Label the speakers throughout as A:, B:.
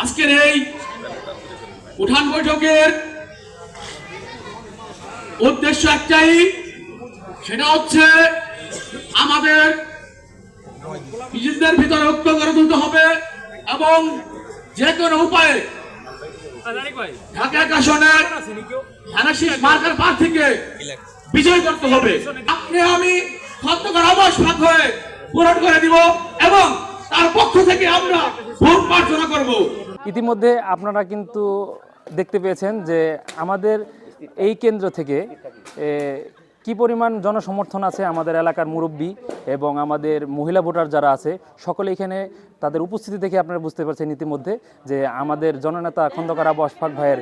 A: আজকের এই উঠান বৈঠকের উদ্দেশ্য একটাই, সেটা হচ্ছে আমাদের নিজেদের ভিতরে ঐক্য করে তুলতে হবে এবং যে কোনো উপায়ে ঢাকা আসনের ধানাশীষ মার্কার প্রার্থীকে বিজয় করতে হবে। আপনি আমি খন্দকার আবাস ভাগ হয়ে পূরণ করে দিব এবং তার পক্ষ থেকে আমরা ভোট প্রার্থনা করব।
B: ইতিমধ্যে আপনারা কিন্তু দেখতে পেয়েছেন যে আমাদের এই কেন্দ্র থেকে কি পরিমাণ জনসমর্থন আছে আমাদের এলাকার মুরব্বী এবং আমাদের মহিলা ভোটার যারা আছে সকলে এখানে তাদের উপস্থিতি দেখে আপনারা বুঝতে পারছেন ইতিমধ্যে যে আমাদের জননেতা খন্দকার আবু আশফাক ভাইয়ের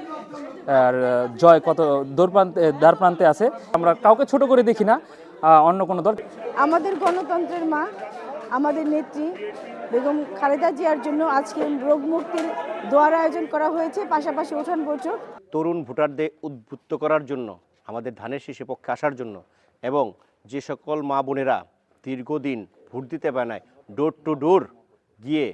B: আর, জয় কত দৌড়প্রান্তে দ্বার প্রান্তে আছে। আমরা কাউকে ছোট করে দেখি না অন্য কোনো দল।
C: আমাদের গণতন্ত্রের মা আমাদের নেত্রী বেগম খালেদা জিয়ার জন্য আজকে রোগ মুক্তির দোয়ার আয়োজন করা হয়েছে, পাশাপাশি উঠান বৈঠক।
D: তরুণ ভোটারদের উদ্বুদ্ধ করার জন্য, আমাদের ধানের শীষে পক্ষে আসার জন্য এবং যে সকল মা বোনেরা দীর্ঘদিন ভোট দিতে নাই, ডোর টু ডোর গিয়ে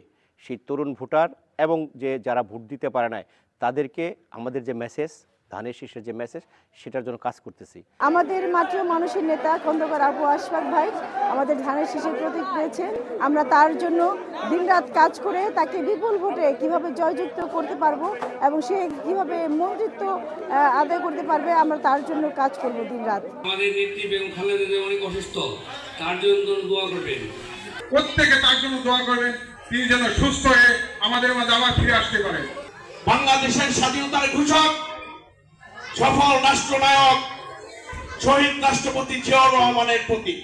D: সেই তরুণ ভোটার এবং যে যারা ভোট দিতে পারে নাই, তাদেরকে আমাদের যে মেসেজ ধানের শীষের যে মেসেজ সেটার জন্য কাজ করতেছি।
C: আমাদের মাত্র মানুষের নেতা খন্দকার আবু আশফাক ভাই আমাদের ধানের শীষের প্রতীক পেয়েছেন আমরা তার জন্য দিনরাত কাজ করে তাকে বিপুল ভোটে কীভাবে জয়যুক্ত করতে পারব এবং সে কীভাবে মন্ত্রিত্ব আদায় করতে পারবে আমরা তার জন্য কাজ করব দিনরাত।
A: আমাদের নেত্রী বেগম খালেদা জিয়া অনেক অসুস্থ তার জন্য দোয়া করবেন।
E: প্রত্যেকে তার জন্য দোয়া করবেন তিনি যেন সুস্থ হয়ে আমাদের মাঝে আবার ফিরে আসতে পারেন
A: বাংলাদেশের স্বাধীনতার ঘোষক সফল রাষ্ট্রনায়ক, শহীদ রাষ্ট্রপতি জিয়াউর রহমানের প্রতি।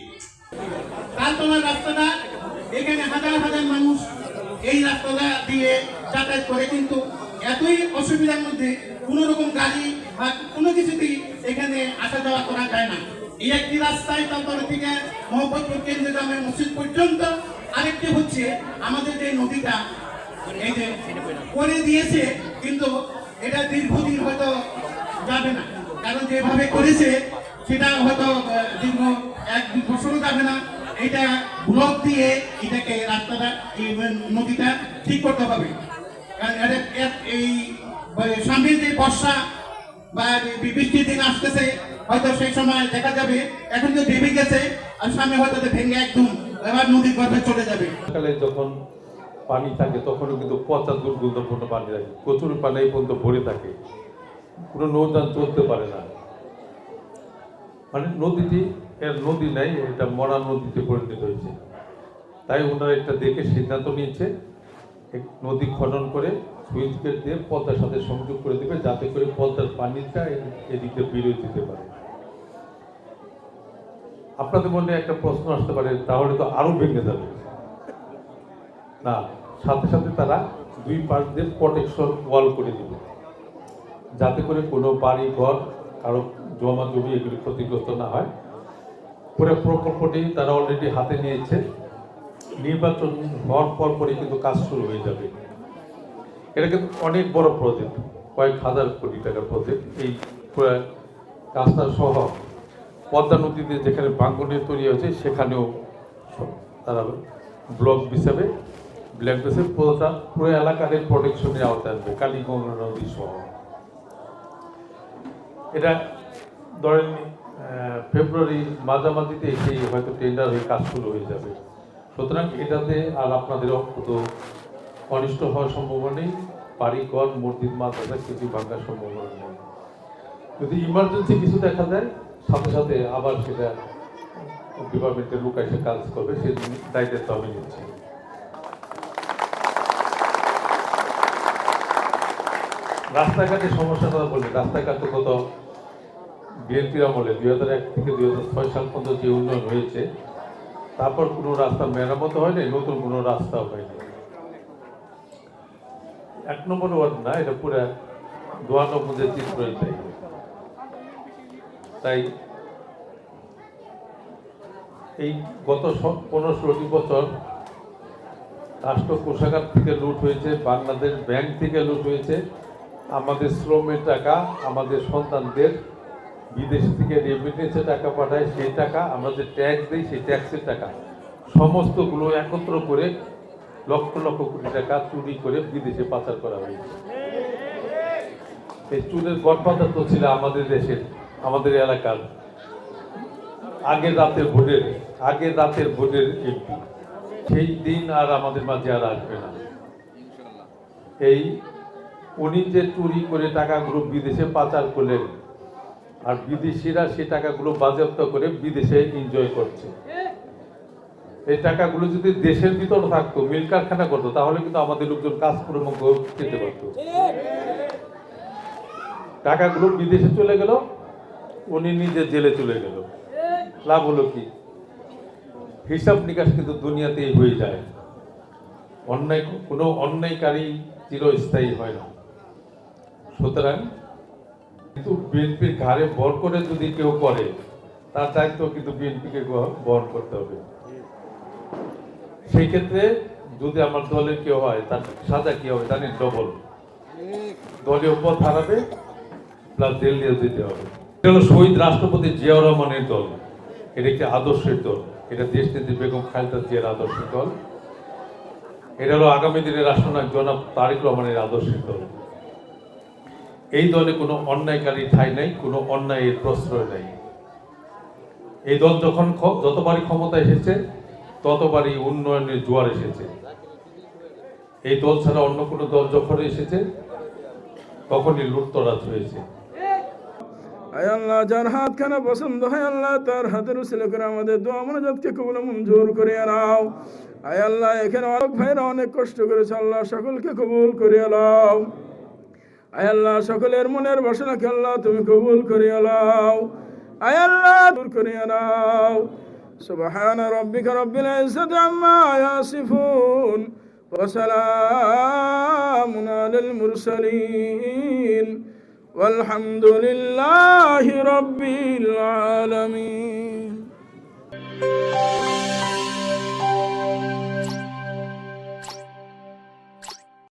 F: তালতলার রাস্তাটা, এখানে হাজার হাজার মানুষ এই রাস্তাটা দিয়ে যাতায়াত করে, কিন্তু এতই অসুবিধার মধ্যে কোনো রকম গাড়ি বা কোনো কিছুতেই এখানে আসা যাওয়া করা যায় না। এই একটি রাস্তায় তালতলা থেকে মোহাম্মদপুর কেন্দ্রীয় গ্রামের মসজিদ পর্যন্ত আরেকটি হচ্ছে আমাদের যে নদীটা, এই যে করে দিয়েছে, কিন্তু এটা দীর্ঘদিন হয়তো যাবে না। কারণ যেভাবে করেছে, সেটা হয়তো দীর্ঘ এক বছরও যাবে না। এটা ব্লক দিয়ে এটাকে রাস্তাটা নদীটা ঠিক করতে হবে। কারণ এই যে বর্ষা বা বৃষ্টির দিন আসতেছে, হয়তো সেই সময় দেখা যাবে, এখন তো ডেবে গেছে, আর সামনে হয়তো ভেঙে একদম এবার নদীর গর্ভে চলে যাবে।
G: যখন পানি থাকে, তখনও কিন্তু পচা দুর্গন্ধপূর্ণ পানি থাকে। প্রচুর পানি পর্যন্ত ভরে থাকে। কোনো নৌযান চলতে পারে না। মানে নদীটি, এর নদী নাই, এটা মরা নদীতে পরিণত হয়েছে। তাই ওনারা এটা দেখে সিদ্ধান্ত নিয়েছে নদী খনন করে সুইচ গেট দিয়ে পদ্মার সাথে সংযোগ করে দেবে, যাতে করে পদ্মার পানিটা এদিকে বেরিয়ে দিতে পারে। আপনাদের মনে একটা প্রশ্ন আসতে পারে, তাহলে তো আরও ভেঙে যাবে। না, সাথে সাথে তারা দুই পাশ দিয়ে প্রোটেকশন ওয়াল করে দিবে। যাতে করে কোনো বাড়ি ঘর কারও জমা জমি এগুলি ক্ষতিগ্রস্ত না হয়। পুরো প্রকল্পটি তারা অলরেডি হাতে নিয়েছে। নির্বাচন হওয়ার পর পরই কিন্তু কাজ শুরু হয়ে যাবে। এটা কিন্তু অনেক বড় প্রজেক্ট কয়েক হাজার কোটি টাকার প্রজেক্ট এই রাস্তা সহ পদ্মা নদীতে যেখানে বাঙ্গনে তৈরি হয়েছে, সেখানেও তারা ব্লক হিসাবে ব্ল্যাক বেসে পুরো এলাকার প্রোটেকশনের আওতায় আসবে, কালীগঙ্গা নদী সহ। এটা ধরেন ফেব্রুয়ারি মাঝামাঝিতে এসে হয়তো টেন্ডার হয়ে কাজ শুরু হয়ে যাবে। সুতরাং এটাতে আর আপনাদের অন্তত অনিষ্ট হওয়ার সম্ভাবনা নেই, বাড়িঘর, মসজিদ, মাদ্রাসা কিছু ভাঙার সম্ভাবনা নেই। যদি ইমার্জেন্সি কিছু দেখা যায় সাথে সাথে আবার সেটা ডিপার্টমেন্টের লোক এসে কাজ করবে সেই দায়িত্ব আমি নিচ্ছি। রাস্তাঘাটের সমস্যার কথা বলি রাস্তাঘাট কত বিএনপির আমলে দুই হাজার এক থেকে দুই হাজার ছয় সাল পর্যন্ত যে উন্নয়ন হয়েছে, তারপর কোনো রাস্তা মেরামত হয়নি নতুন কোনো রাস্তাও হয়নি এক নম্বর ওয়ার্ড না, এটা পুরো দোয়া নম্বরের চিত্র তাই এই গত পনেরো ষোলোটি বছর রাষ্ট্র কোষাগার থেকে লুট হয়েছে, বাংলাদেশ ব্যাংক থেকে লুট হয়েছে আমাদের শ্রমের টাকা, আমাদের সন্তানদের বিদেশ থেকে রেমিটেন্সে টাকা পাঠায়, সেই টাকা আমরা যে ট্যাক্স দিই, সেই ট্যাক্সের টাকা। সমস্তগুলো একত্র করে লক্ষ লক্ষ কোটি টাকা চুরি করে বিদেশে পাচার করা হয়েছে। এই চুরের গডফাদার তো ছিল আমাদের দেশের, আমাদের এলাকার। আগের রাতের ভোটের আগে রাতের ভোটের এমপি সেই দিন আর আমাদের মাঝে আর আসবে না। এই উনি যে চুরি করে টাকাগুলো বিদেশে পাচার করলেন, আর বিদেশিরা সে টাকাগুলো বাজেয়াপ্ত করে বিদেশে এনজয় করছে। এই টাকাগুলো যদি দেশের ভিতরে থাকতো, মিল কারখানা করতো, তাহলে কিন্তু আমাদের লোকজন কাজ করে মুখ খেতে পারতো। টাকাগুলো বিদেশে চলে গেল, উনি নিজে জেলে চলে গেল। লাভ হলো কি? হিসাব নিকাশ কিন্তু দুনিয়াতেই হয়ে যায়। অন্যায়, কোনো অন্যায়কারী চিরস্থায়ী হয় না। সুতরাং কিন্তু বিএনপির ঘাড়ে ভর করে যদি কেউ করে, তার দায়িত্ব কিন্তু বিএনপিকে বহন করতে হবে। সেই ক্ষেত্রে যদি আমার দলের কেউ হয়, তার সাজা কি হবে জানেন? ডবল। দলীয় পথ হারাবে প্লাস জেল দিতে হবে। এটা হলো শহীদ রাষ্ট্রপতি জিয়াউর রহমানের দল। এটা একটি আদর্শের দল। এটা দেশ নেত্রী বেগম খালেদা জিয়ার আদর্শের দল। এটা হলো আগামী দিনের রাষ্ট্রনায়ক জনাব তারেক রহমানের আদর্শের দল। এই দলে কোনো অন্যায়কারী ঠাই নাই, কোনো অন্যায়ের প্রশ্রয় নাই। এই দল যখন যতবারই ক্ষমতা এসেছে, ততবারই উন্নয়নের জোয়ার এসেছে। এই দল ছাড়া অন্য কোনো দল যখন এসেছে, তখনই লুটতরাজ হয়েছে।
H: আল্লাহ, যার হাত খানা পছন্দ হয় আল্লাহ, তার হাতের উসিলে করে আমাদের দোয়া মনোজাতকে কবুল মঞ্জুর করে নাও। আয় আল্লাহ, এখানে অনেক ভাইরা অনেক কষ্ট করেছে, আল্লাহ সকলকে কবুল করে নাও। আয় আল্লাহ সকলের মনের বাসনাকে আল্লাহ তুমি কবুল করে নাও আয় আল্লাহ দূর করে নাও سبحان ربك رب العزة عما يصفون وسلام على المرسلين والحمد لله رب العالمين